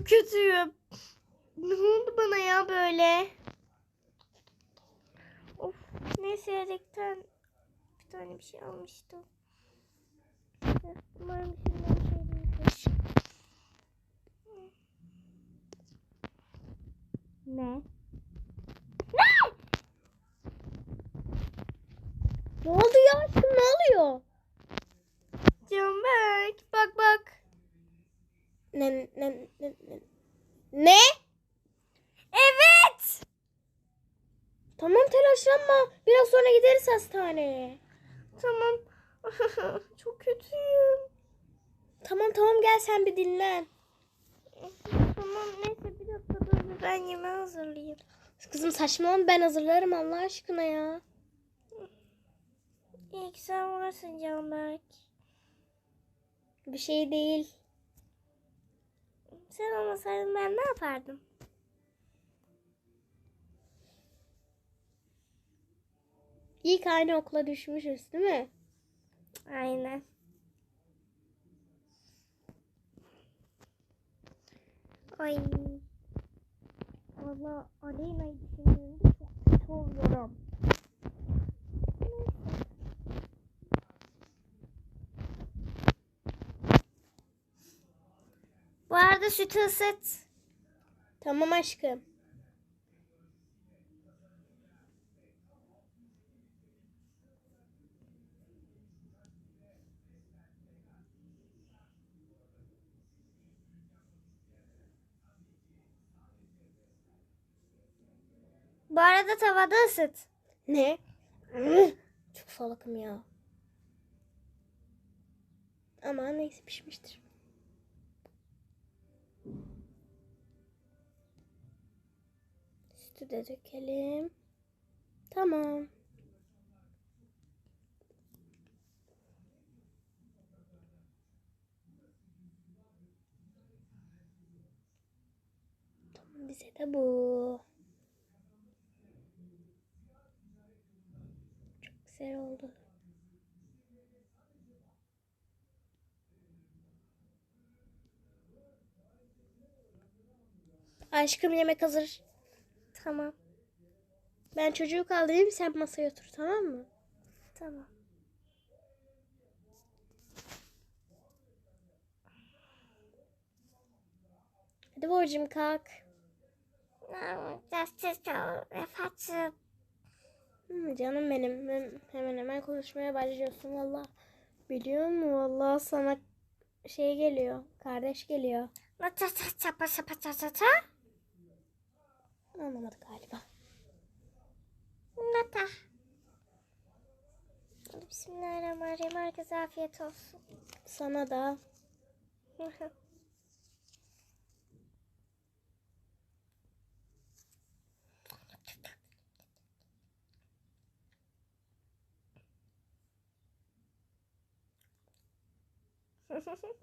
çok kötüyüm. Ne oldu bana ya böyle? Of neyse yedekten bir tane bir şey almıştım. Umarım şimdi bir şey. Ne? Ne? Ne oldu ya aşkım ne oluyor? Canberk bak bak. Ne ne ne ne? Ne? Evet. Tamam telaşlanma. Biraz sonra gideriz hastaneye. Tamam. çok kötüyüm. Tamam tamam gel sen bir dinlen. Tamam neyse bir dakika dur ben yemeği hazırlayayım. Kızım saçmalama ben hazırlarım Allah aşkına ya. İyi ki sen varsın Canberk. Bir şey değil. Sen olmasaydın ben ne yapardım? İlk aynı okula düşmüşüz değil mi? Aynen. Ay. Valla Aleyna'yı düşündüğümde çok kötü oluyorum. Bu arada sütü ısıt. Tamam aşkım. Bu arada tavada ısıt. Ne? Çok salakım ya. Ama neyse pişmiştir. Sütü de dökelim. Tamam. Tamam bize de bu. Güzel oldu. Aşkım yemek hazır. Tamam. Ben çocuğu kaldırayım sen masaya otur tamam mı? Tamam. Hadi borcum kalk. Refat'cığım. Canım benim Hem- hemen hemen konuşmaya başlıyorsun valla. Biliyor musun valla sana şey geliyor kardeş geliyor. Anlamadı galiba. Nata. Bismillahirrahmanirrahim. Herkese afiyet olsun. Sana da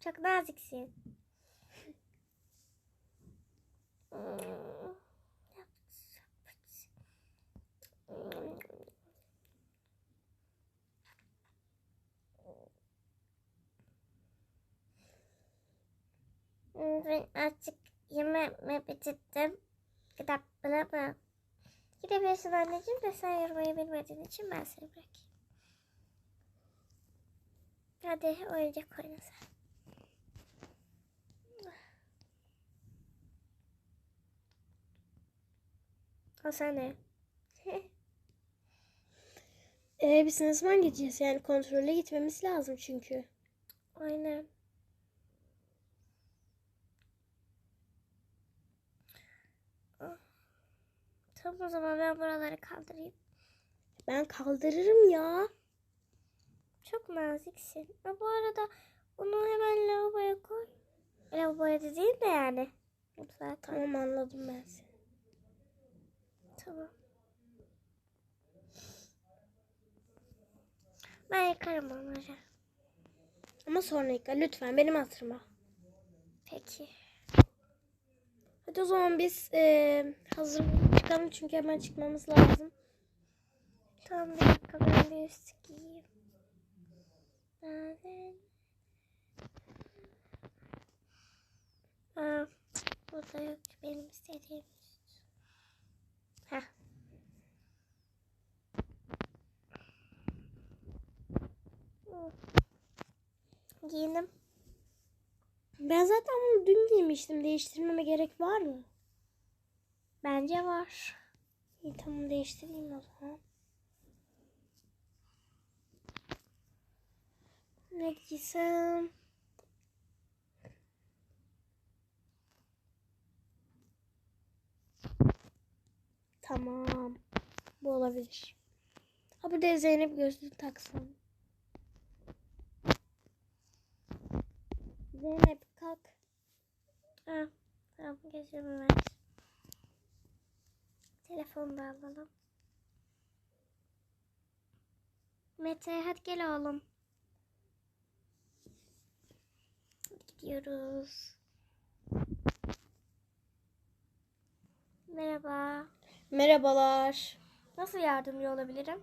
Çok naziksin. Ben artık yemeğimi bitirdim. Kitapları mı? Gidebilirsin anneciğim de sen yürümeyi bilmediğin için ben seni bırakayım. Hadi oyuncak oyna sen. O sen ne? ee, biz ne zaman gideceğiz yani kontrole gitmemiz lazım çünkü. Aynen. Ah. Tamam o zaman ben buraları kaldırayım. Ben kaldırırım ya. Çok naziksin. Ha, bu arada onu hemen lavaboya koy. Lavaboya da değil de yani. Mutfağa. Tamam anladım ben seni. Tamam. Ben yıkarım onları. Ama sonra yıka lütfen benim hatırıma. Peki. Hadi o zaman biz eee hazır çıkalım çünkü hemen çıkmamız lazım. Tamam bir dakika ben bir üst giyeyim. Aa, Burada yok benim istediğim. Heh. Giyindim. Ben zaten bunu dün giymiştim. Değiştirmeme gerek var mı? Bence var. İyi tamam değiştireyim o zaman. Ne giysem? Tamam. Bu olabilir. Ha bir Zeynep gözlüğü taksam. Zeynep kalk. Ha, tamam gözümü ver. Telefonu da alalım. Mete hadi gel oğlum. Gidiyoruz. Merhaba. Merhabalar. Nasıl yardımcı olabilirim?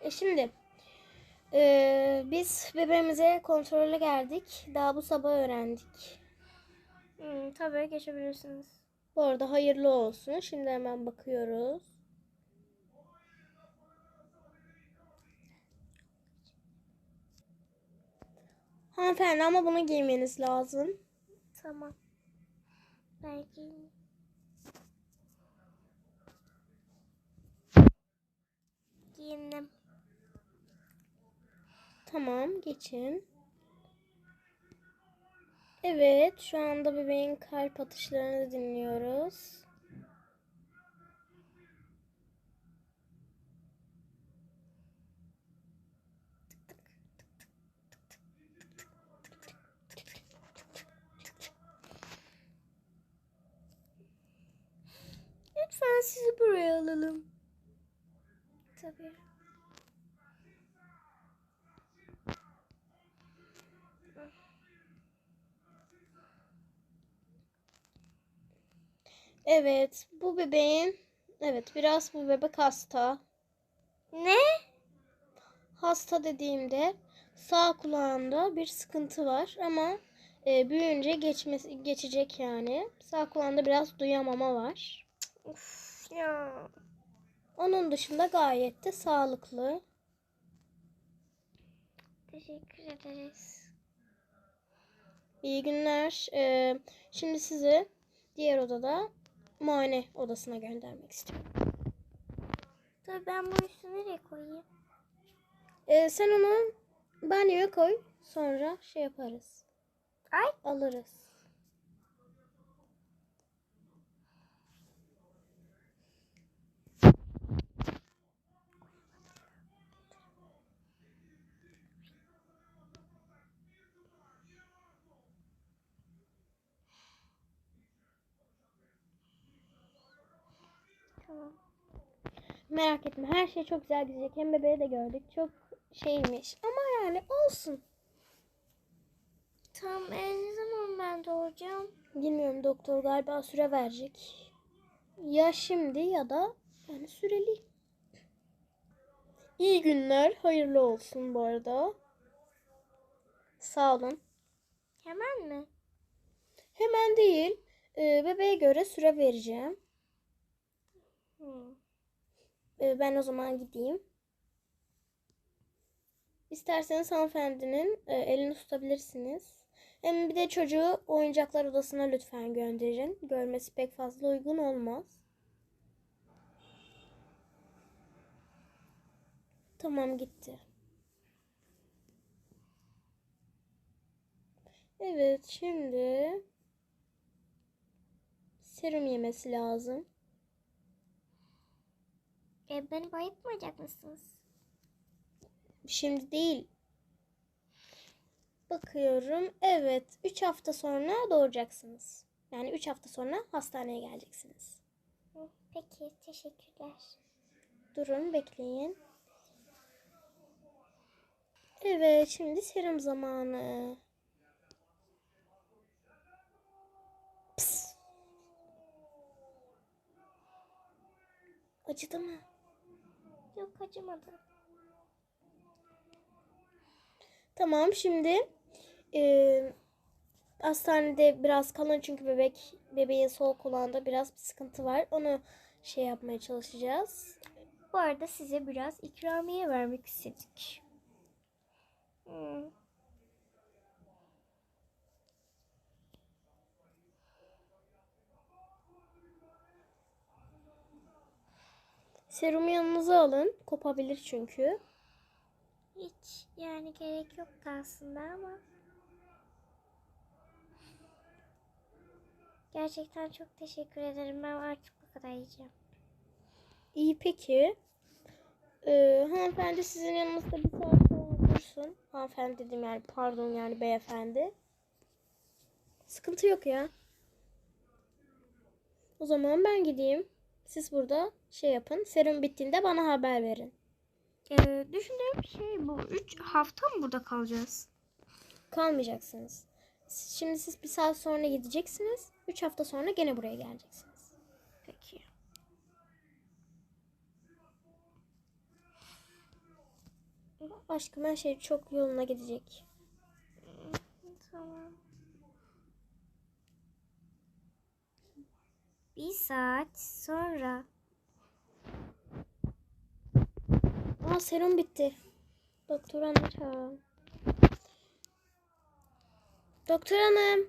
E şimdi e, biz bebeğimize kontrole geldik. Daha bu sabah öğrendik. Hmm, tabii geçebilirsiniz. Bu arada hayırlı olsun. Şimdi hemen bakıyoruz. Hanımefendi ama bunu giymeniz lazım. Tamam. Belki. Giyindim. Tamam geçin. Evet şu anda bebeğin kalp atışlarını dinliyoruz. Lütfen sizi buraya alalım. Tabii. Evet bu bebeğin evet biraz bu bebek hasta. Ne? Hasta dediğimde sağ kulağında bir sıkıntı var ama e, büyüyünce geçmesi geçecek yani. Sağ kulağında biraz duyamama var. Uf ya. Onun dışında gayet de sağlıklı. Teşekkür ederiz. İyi günler. E, şimdi sizi diğer odada muayene odasına göndermek istiyorum. Tabii ben bu üstü nereye koyayım? E, sen onu banyoya koy. Sonra şey yaparız. Ay. Alırız. Tamam. Merak etme her şey çok güzel gidecek. Hem bebeği de gördük. Çok şeymiş. Ama yani olsun. Tamam e, ne zaman ben doğacağım? Bilmiyorum doktor galiba süre verecek. Ya şimdi ya da yani süreli. İyi günler. Hayırlı olsun bu arada. Sağ olun. Hemen mi? Hemen değil. e, bebeğe göre süre vereceğim. Hı. E, ben o zaman gideyim. İsterseniz hanımefendinin e, elini tutabilirsiniz. Hem bir de çocuğu oyuncaklar odasına lütfen gönderin. Görmesi pek fazla uygun olmaz. Tamam gitti. Evet şimdi serum yemesi lazım. E, beni bayıltmayacak mısınız? Şimdi değil. Bakıyorum. Evet. 3 hafta sonra doğuracaksınız. Yani 3 hafta sonra hastaneye geleceksiniz. Peki teşekkürler. Durun bekleyin. Evet şimdi serum zamanı. Pıs. Acıdı mı? Yok acımadı. Tamam şimdi eee, hastanede biraz kalın çünkü bebek bebeğin sol kulağında biraz bir sıkıntı var. Onu şey yapmaya çalışacağız. Bu arada size biraz ikramiye vermek istedik. Hmm. Serumu yanınıza alın. Kopabilir çünkü. Hiç yani gerek yoktu aslında ama. Gerçekten çok teşekkür ederim. Ben artık bu kadar yiyeceğim. İyi peki. Ee, hanımefendi sizin yanınızda bir saat sonra dursun. Hanımefendi dedim yani pardon yani beyefendi. Sıkıntı yok ya. O zaman ben gideyim. Siz burada şey yapın. Serum bittiğinde bana haber verin. Ee, düşündüğüm şey bu. 3 hafta mı burada kalacağız? Kalmayacaksınız. Şimdi siz bir saat sonra gideceksiniz. 3 hafta sonra gene buraya geleceksiniz. Peki. Aşkım her şey çok yoluna gidecek. Tamam. Bir saat sonra. Aa serum bitti. Doktor hanım. Doktor hanım.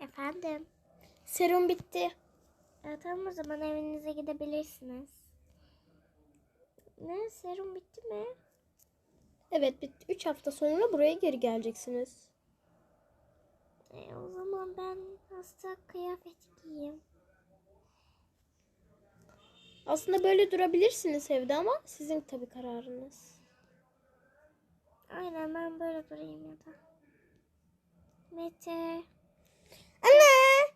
Efendim. Serum bitti. E, tamam o zaman evinize gidebilirsiniz. Ne? Serum bitti mi? Evet bitti. 3 hafta sonra buraya geri geleceksiniz. E, o zaman ben hasta kıyafet giyeyim. Aslında böyle durabilirsiniz evde ama sizin tabii kararınız. Aynen ben böyle durayım ya da. Mete. Anne!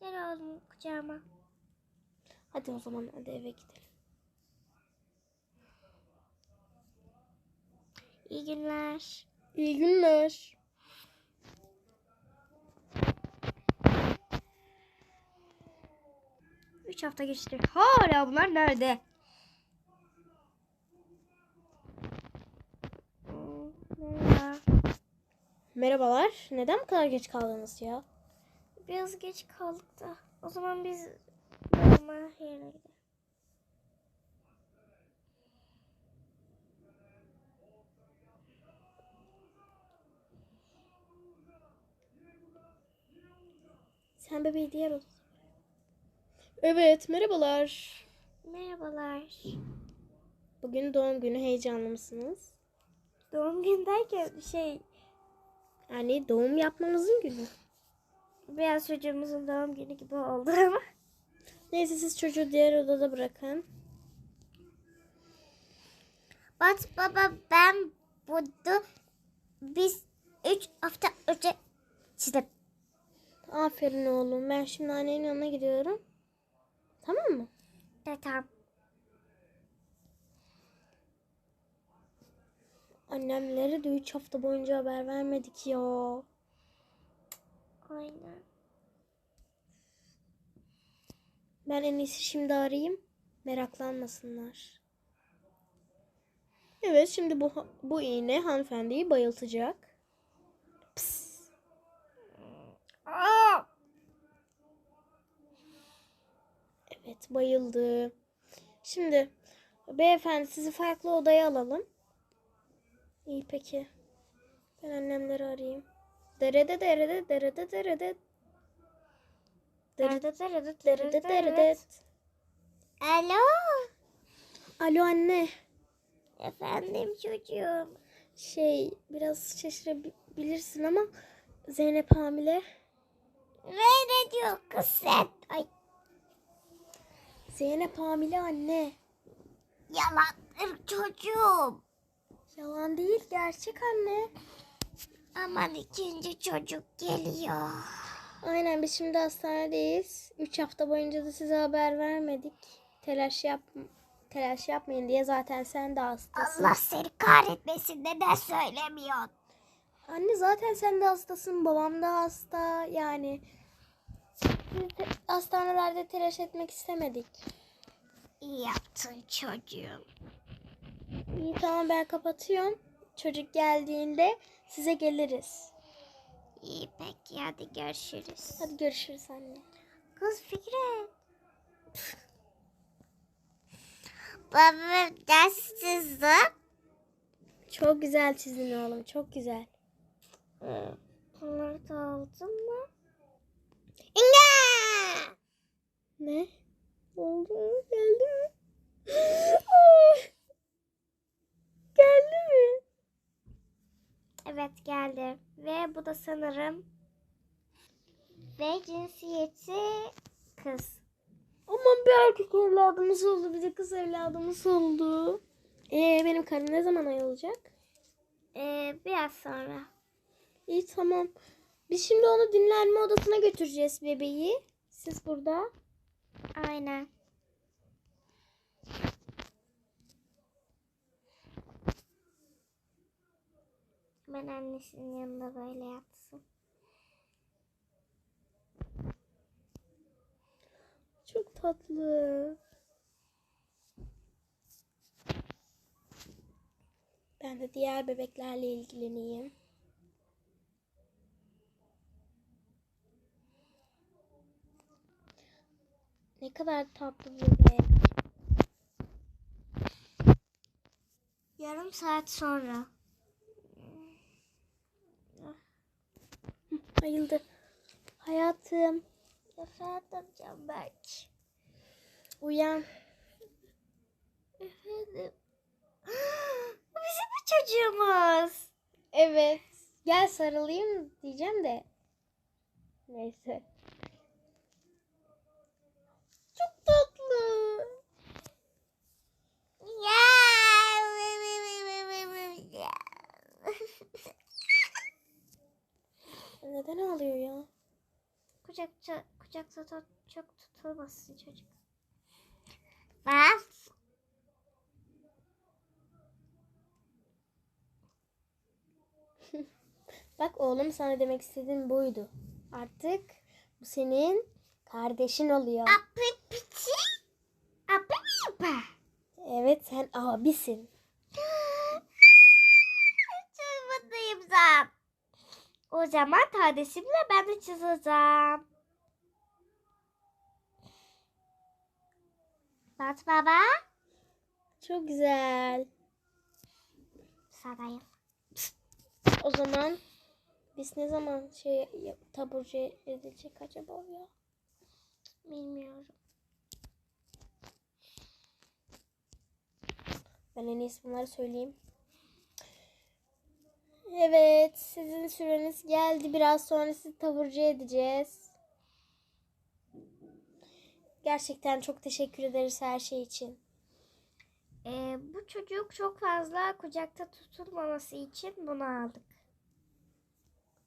Gel oğlum kucağıma. Hadi o zaman hadi eve gidelim. İyi günler. İyi günler. Üç hafta geçti. Hala bunlar nerede? Merhaba. Merhabalar. Neden bu kadar geç kaldınız ya? Biraz geç kaldık da. O zaman biz normal yerine gidelim. Sen bebeği diğer odada. Evet, merhabalar. Merhabalar. Bugün doğum günü heyecanlı mısınız? Doğum günü derken şey Yani doğum yapmamızın günü. biraz çocuğumuzun doğum günü gibi oldu ama. Neyse siz çocuğu diğer odada bırakın. Bat baba ben burada biz 3 hafta önce çizdim. Aferin oğlum. Ben şimdi annenin yanına gidiyorum. Tamam mı? Evet, tamam. Annemlere de 3 hafta boyunca haber vermedik ya. Aynen. Ben en iyisi şimdi arayayım. Meraklanmasınlar. Evet şimdi bu bu iğne hanımefendiyi bayıltacak. Pıs. Aa! Evet bayıldı. Şimdi beyefendi sizi farklı odaya alalım. İyi peki. Ben annemleri arayayım. Derede derede derede derede. Derede Derede derede derede. Alo. Alo anne. Efendim çocuğum. Şey biraz şaşırabilirsin ama Zeynep hamile. Ne diyor kız sen? Ay Zeynep hamile anne. yalandır çocuğum. Yalan değil gerçek anne. Aman ikinci çocuk geliyor. Aynen biz şimdi hastanedeyiz. 3 hafta boyunca da size haber vermedik. Telaş yap telaş yapmayın diye zaten sen de hastasın. Allah seni kahretmesin neden söylemiyorsun? Anne zaten sen de hastasın. Babam da hasta. Yani hastanelerde telaş etmek istemedik. İyi yaptın çocuğum. İyi tamam ben kapatıyorum. Çocuk geldiğinde size geliriz. İyi peki hadi görüşürüz. Hadi görüşürüz anne. Kız Fikret. Baba ders çizdim. Çok güzel çizdin oğlum. Çok güzel. Bunları da aldın mı? İnga! Ne? Oldu mu? Geldi mi? Ay! Geldi mi? Evet geldi. Da sanırım ve cinsiyeti kız. Aman bir erkek evladımız oldu. Bir de kız evladımız oldu. Ee, benim karım ne zaman ay olacak? Ee, biraz sonra. İyi tamam. Biz şimdi onu dinlenme odasına götüreceğiz bebeği. Siz burada. Aynen. Ben annesinin yanında böyle yatsın. Çok tatlı. Ben de diğer bebeklerle ilgileneyim. Ne kadar tatlı bir bebek. Yarım saat sonra. Bayıldı. Hayatım Efendim Canberk. uyan. Efendim. Bu bizim bir çocuğumuz. Evet. Gel sarılayım diyeceğim de. Neyse. Çok tatlı. Ya. Neden ağlıyor ya? Kucakça, kucakta tut, çok tutulmasın çocuk. Bas. Bak oğlum sana demek istediğim buydu. Artık bu senin kardeşin oluyor. Apı piçi. Apı mı Evet sen abisin. O zaman kardeşimle ben de çizeceğim. Bat baba. Çok güzel. Sadayım. O zaman biz ne zaman şey taburcu edilecek acaba ya? Bilmiyorum. Ben en iyisi bunları söyleyeyim. Evet, sizin süreniz geldi. Biraz sonra sizi taburcu edeceğiz. Gerçekten çok teşekkür ederiz her şey için. Ee, bu çocuk çok fazla kucakta tutulmaması için bunu aldık.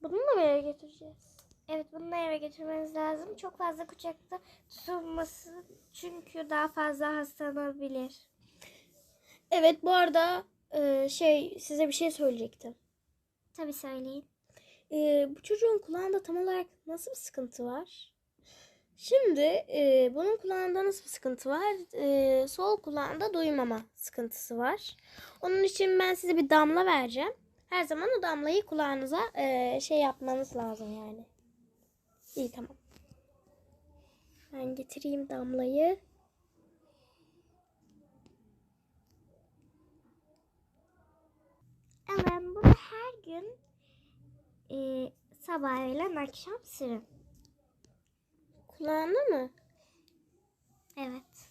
Bununla mı eve getireceğiz? Evet bunu da eve götürmeniz lazım. Çok fazla kucakta tutulması çünkü daha fazla hastalanabilir. Evet, bu arada e, şey size bir şey söyleyecektim. Tabii söyleyin. E, bu çocuğun kulağında tam olarak nasıl bir sıkıntı var? Şimdi e, bunun kulağında nasıl bir sıkıntı var? E, sol kulağında duymama sıkıntısı var. Onun için ben size bir damla vereceğim. Her zaman o damlayı kulağınıza e, şey yapmanız lazım yani. İyi tamam. Ben getireyim damlayı. Alın bunu her gün e, sabah öğlen akşam sürün. Kulağına mı? Evet.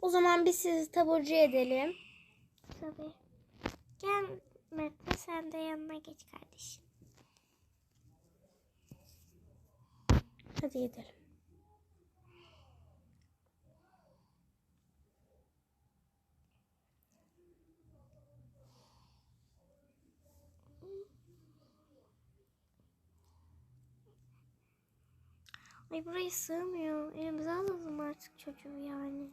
O zaman biz sizi taburcu edelim. Tabii. Gel Mete sen de yanına geç kardeşim. Hadi gidelim. Ay burayı sığmıyor. Elimize alalım artık çocuğu yani.